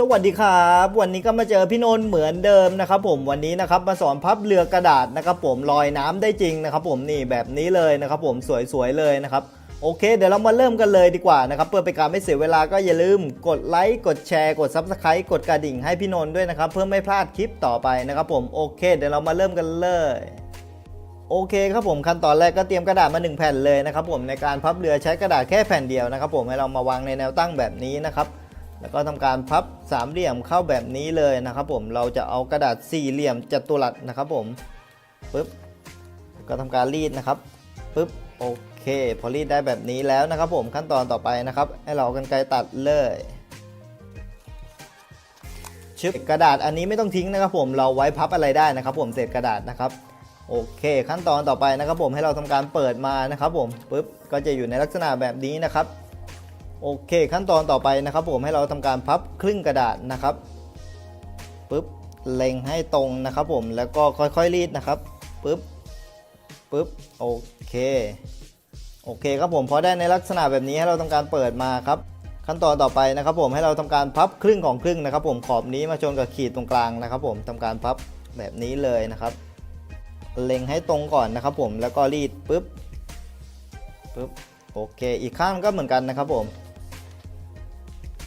สวัสดีครับ วันนี้ก็มาเจอพี่นนท์เหมือนเดิมนะครับผมวันนี้นะครับมาสอนพับเรือกระดาษนะครับผมลอยน้ำได้จริงนะครับผมนี่แบบนี้เลยนะครับผมสวยๆเลยนะครับโอเค เดี๋ยวเรามาเริ่มกันเลยดีกว่านะครับเพื่อเป็นการไม่เสียเวลาก็อย่าลืมกดไลค์กดแชร์กด Subscribe กดกระดิ่งให้พี่นนท์ด้วยนะครับเพื่อไม่พลาดคลิปต่อไปนะครับผมโอเค เดี๋ยวเรามาเริ่มกันเลยโอเคครับผมขั้นตอนแรกก็เตรียมกระดาษมา 1 แผ่นเลยนะครับผมในการพับเรือใช้กระดาษแค่แผ่นเดียวนะครับผมให้เรามาวางในแนวตั้งแบบนี้นะครับ แล้วก็ทำการพับสามเหลี่ยมเข้าแบบนี้เลยนะครับผมเราจะเอากระดาษสี่เหลี่ยมจัตุรัสนะครับผมปึ๊บก็ทำการรีดนะครับปึ๊บโอเคพอรีดได้แบบนี้แล้วนะครับผมขั้นตอนต่อไปนะครับให้เราเอากันไกรตัดเลยชึบกระดาษอันนี้ไม่ต้องทิ้งนะครับผมเราไว้พับอะไรได้นะครับ ผมเศษกระดาษนะครับโอเค ขั้นตอนต่อไปนะครับผมให้เราทำการเปิดมานะครับผมปุ๊บก็จะอยู่ในลักษณะแบบนี้นะครับ โอเค ขั้นตอนต่อไปนะครับผมให้เราทำการพับครึ่งกระดาษนะครับปุ๊บเล็งให้ตรงนะครับผมแล้วก็ค่อยๆรีดนะครับปุ๊บปุ๊บโอเคโอเคครับผมพอได้ในลักษณะแบบนี้ให้เราทำการเปิดมาครับ ขั้นตอนต่อไปนะครับผมให้เราทำการพับครึ่งของครึ่งนะครับ ผมขอบนี้มาชนกับขีดตรงกลางนะครับ ผมทำการพับแบบนี้เลยนะครับ เล็งให้ตรงก่อนนะครับ ผมแล้วก็รีดปุ๊บปุ๊บโอเค อีกข้างก็เหมือนกันนะครับผม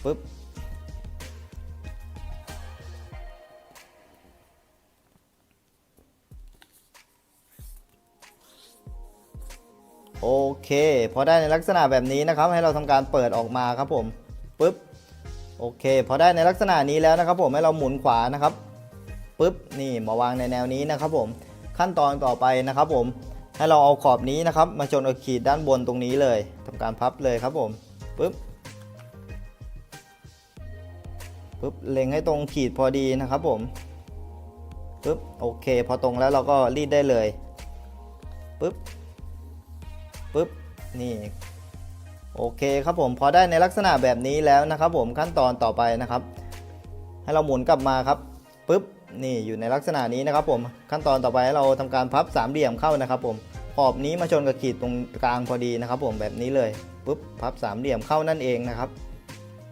ปุ๊บโอเคพอได้ในลักษณะแบบนี้นะครับ ให้เราทำการเปิดออกมาครับผมปุ๊บโอเค พอได้ในลักษณะนี้แล้วนะครับ ผมให้เราหมุนขวานะครับปุ๊บนี่มาวางในแนวนี้นะครับ ผมขั้นตอนต่อไปนะครับ ผมให้เราเอาขอบนี้นะครับ มาชนกับขีดด้านบนตรงนี้เลยทำการพับเลยครับผมปึ๊บ ปึ๊บเล็งให้ตรงขีดพอดีนะครับผมปึ๊บโอเค พอตรงแล้วเราก็รีดได้เลยปึ๊บปึ๊บนี่โอเคครับผมพอได้ในลักษณะแบบนี้แล้วนะครับผมขั้นตอนต่อไปนะครับ ให้เราหมุนกลับมาครับปึ๊บนี่อยู่ในลักษณะนี้นะครับผมขั้นตอนต่อไปให้เราทำการพับสามเหลี่ยมเข้านะครับผมขอบนี้มาชนกับขีดตรงกลางพอดีนะครับผมแบบนี้เลยปุ๊บพับสามเหลี่ยมเข้านั่นเองนะครับ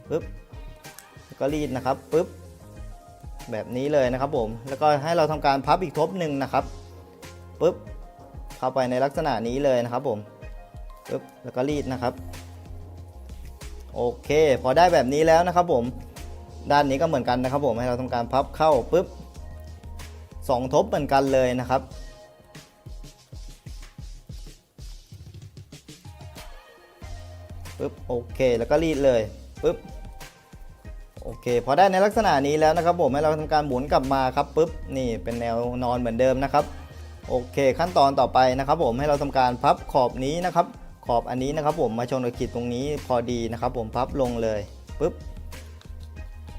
ปุ๊บ ก็รีดนะครับปุ๊บแบบนี้เลยนะครับผม แล้วก็ให้เราทำการพับอีกทบหนึ่งนะครับปุ๊บเข้าไปในลักษณะนี้เลยนะครับผมปุ๊บแล้วก็รีดนะครับ โอเค พอได้แบบนี้แล้วนะครับผม ด้านนี้ก็เหมือนกันนะครับผม ให้เราทำการพับเข้าปุ๊บสองทบเหมือนกันเลยนะครับ ปุ๊บโอเค แล้วก็รีดเลยปุ๊บ โอเคพอได้ในลักษณะนี้แล้วนะครับผมให้เราทำการหมุนกลับมาครับปุ๊บนี่เป็นแนวนอนเหมือนเดิมนะครับโอเคขั้นตอนต่อไปนะครับผมให้เราทำการพับขอบนี้นะครับขอบอันนี้นะครับผมมาชนกับขีดตรงนี้พอดีนะครับ ผมพับลงเลยปุ๊บ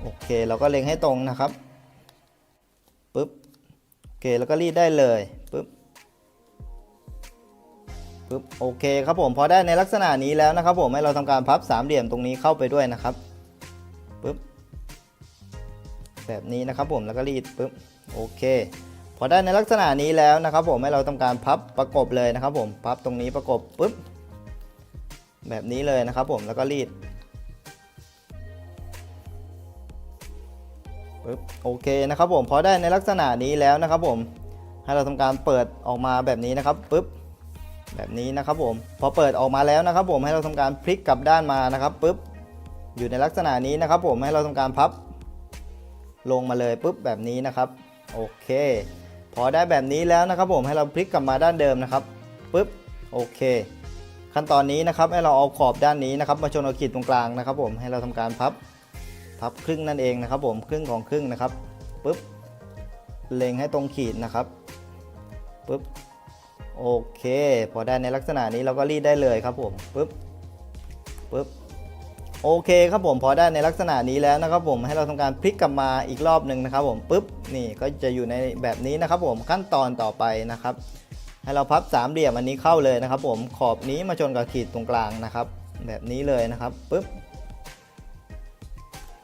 โอเคเราก็เล็งให้ตรงนะครับปุ๊บโอเคแล้วก็รีดได้เลยปุ๊บปุ๊บโอเคครับผมพอได้ในลักษณะนี้แล้วนะครับ ผมให้เราทำการพับสามเหลี่ยมตรงนี้เข้าไปด้วยนะครับ แบบนี้นะครับผมแล้วก็รีดปุ๊บโอเค พอได้ในลักษณะนี้แล้วนะครับ ผมให้เราทำการพับประกบเลยนะครับ ผมพับตรงนี้ประกบปุ๊บแบบนี้เลยนะครับ ผมแล้วก็รีดปึ๊บโอเคนะครับผมพอได้ในลักษณะนี้แล้วนะครับ ผมให้เราทำการเปิดออกมาแบบนี้นะครับปึ๊บแบบนี้นะครับผมพอเปิดออกมาแล้วนะครับ ผมให้เราทำการพลิกกลับด้านมานะครับปึ๊บอยู่ในลักษณะนี้นะครับ ผมให้เราทำการพับ ลงมาเลยปึ๊บแบบนี้นะครับโอเค พอได้แบบนี้แล้วนะครับผมให้เราพลิกกลับมาด้านเดิมนะครับปึ๊บโอเค ขั้นตอนนี้นะครับให้เราเอาขอบด้านนี้นะครับมาชนกับขีดตรงกลางนะครับ ผมให้เราทำการพับพับครึ่งนั่นเองนะครับ ผมครึ่งของครึ่งนะครับปุ๊บเล็งให้ตรงขีดนะครับปุ๊บโอเค พอได้ในลักษณะนี้เราก็รีดได้เลยครับผมปุ๊บปุ๊บ โอเคครับผมพอได้ในลักษณะนี้แล้วนะครับผมให้เราทำการพลิกกลับมาอีกรอบหนึ่งนะครับผมปุ๊บนี่ก็จะอยู่ในแบบนี้นะครับผมขั้นตอนต่อไปนะครับ ให้เราพับสามเหลี่ยมอันนี้เข้าเลยนะครับ ผมขอบนี้มาชนกับขีดตรงกลางนะครับ แบบนี้เลยนะครับปุ๊บ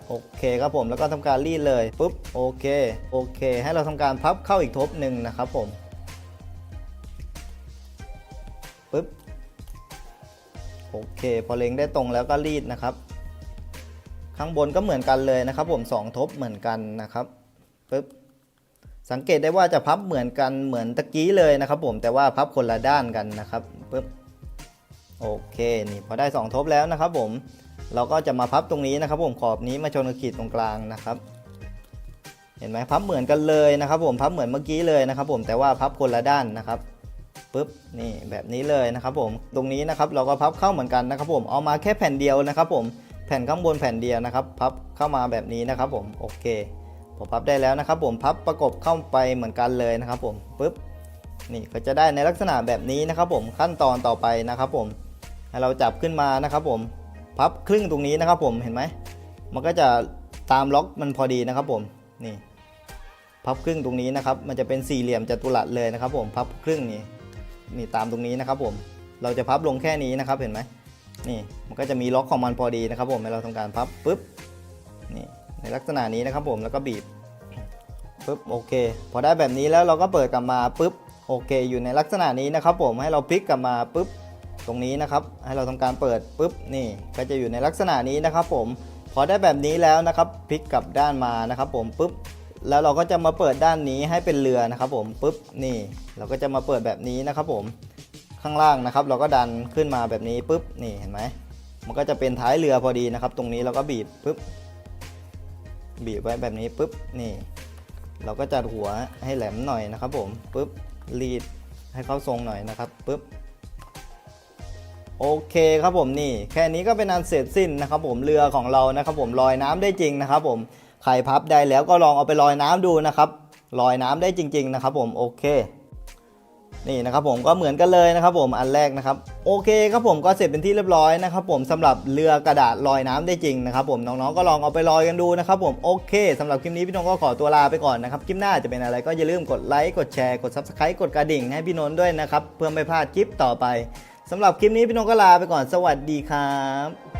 โอเคครับผมแล้วก็ทำการรีดเลยปุ๊บโอเคโอเค ให้เราทำการพับเข้าอีกทบหนึ่งนะครับผมปุ๊บ โอเค พอเล็งได้ตรงแล้วก็รีดนะครับ ข้างบนก็เหมือนกันเลยนะครับ ผมสองทบเหมือนกันนะครับปึ๊บสังเกตได้ว่าจะพับเหมือนกันเหมือนตะกี้เลยนะครับ ผมแต่ว่าพับคนละด้านกันนะครับปึ๊บโอเคนี่พอได้สองทบแล้วนะครับ ผมเราก็จะมาพับตรงนี้นะครับ ผมขอบนี้มาชนกับขีดตรงกลางนะครับ เห็นไหมพับเหมือนกันเลยนะครับ ผมพับเหมือนเมื่อกี้เลยนะครับ ผมแต่ว่าพับคนละด้านนะครับ ปึ๊บนี่แบบนี้เลยนะครับผมตรงนี้นะครับเราก็พับเข้าเหมือนกันนะครับผมเอามาแค่แผ่นเดียวนะครับผมแผ่นข้างบนแผ่นเดียวนะครับ พับเข้ามาแบบนี้นะครับผมโอเคพอพับได้แล้วนะครับผมพับประกบเข้าไปเหมือนกันเลยนะครับผมปึ๊บนี่ก็จะได้ในลักษณะแบบนี้นะครับผมขั้นตอนต่อไปนะครับผมให้เราจับขึ้นมานะครับผมพับครึ่งตรงนี้นะครับผมเห็นไหมมันก็จะตามล็อกมันพอดีนะครับผมนี่พับครึ่งตรงนี้นะครับ มันจะเป็นสี่เหลี่ยมจัตุรัสเลยนะครับผมพับครึ่งนี่ นี่ตามตรงนี้นะครับผมเราจะพับลงแค่นี้นะครับเห็นไหมนี่มันก็จะมีล็อกของมันพอดีนะครับ ผมให้เราทำการพับปุ๊บนี่ในลักษณะนี้นะครับผมแล้วก็บีบปุ๊บโอเค พอได้แบบนี้แล้วเราก็เปิดกลับมาปุ๊บโอเค อยู่ในลักษณะนี้นะครับ ผมให้เราพลิกกลับมาปุ๊บตรงนี้นะครับ ให้เราทำการเปิดปุ๊บนี่ก็จะอยู่ในลักษณะนี้นะครับ ผมพอได้แบบนี้แล้วนะครับพลิกกลับด้านมานะครับ ผมปุ๊บ แล้วเราก็จะมาเปิดด้านนี้ให้เป็นเรือนะครับผมปุ๊บนี่เราก็จะมาเปิดแบบนี้นะครับผมข้างล่างนะครับ เราก็ดันขึ้นมาแบบนี้ปุ๊บนี่เห็นไหมมันก็จะเป็นท้ายเรือพอดีนะครับ ตรงนี้เราก็บีบปุ๊บบีบไว้แบบนี้ปุ๊บนี่ เราก็จัดหัวให้แหลมหน่อยนะครับ ผมปุ๊บรีดให้เข้าทรงหน่อยนะครับปุ๊บโอเคครับผมนี่ แค่นี้ก็เป็นอันเสร็จสิ้นนะครับ ผมเรือของเรานะครับ ผมลอยน้ำได้จริงนะครับ ผม ใครพับได้แล้วก็ลองเอาไปลอยน้ำดูนะครับลอยน้ำได้จริง ๆ นะครับ ผมโอเค นี่นะครับผมก็เหมือนกันเลยนะครับ ผมอันแรกนะครับ โอเคครับผมก็เสร็จเป็นที่เรียบร้อยนะครับ ผมสำหรับเรือกระดาษลอยน้ำได้จริงนะครับผมน้องๆก็ลองเอาไปลอยกันดูนะครับ ผมโอเคสำหรับคลิปนี้พี่นนท์ก็ขอตัวลาไปก่อนนะครับคลิปหน้าจะเป็นอะไรก็อย่าลืมกดไลค์กดแชร์กด subscribe กดกระดิ่งให้พี่นนท์ด้วยนะครับเพื่อไม่พลาดคลิปต่อไปสำหรับคลิปนี้พี่นนท์ก็ลาไปก่อนสวัสดีครับ